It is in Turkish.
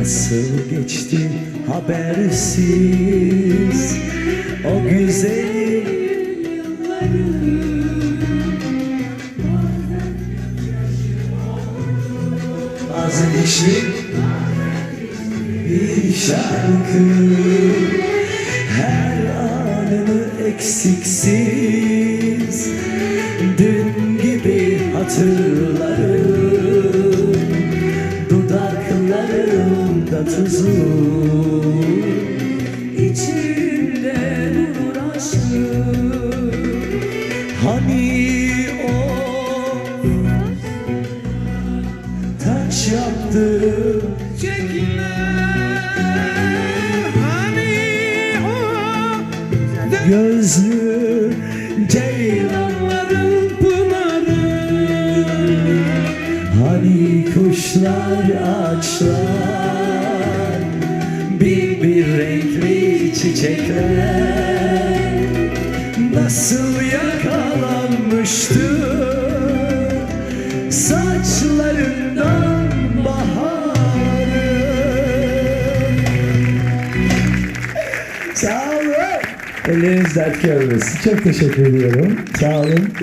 Nasıl geçti habersiz? O güzel Bazen işi bir şarkı. Her anını eksiksiz. Dün gibi hatırlarım Tuzlu İçimde durur aşkım Hani o taç yaptı Hani o Gözlü ceylanların pınarı Hani kuşlar ağaçlar Bir bir renkli çiçekler Nasıl yakalanmıştı Saçlarından baharı Sağ olun. Elleriniz dert görmesin. Çok teşekkür ediyorum. Sağ olun.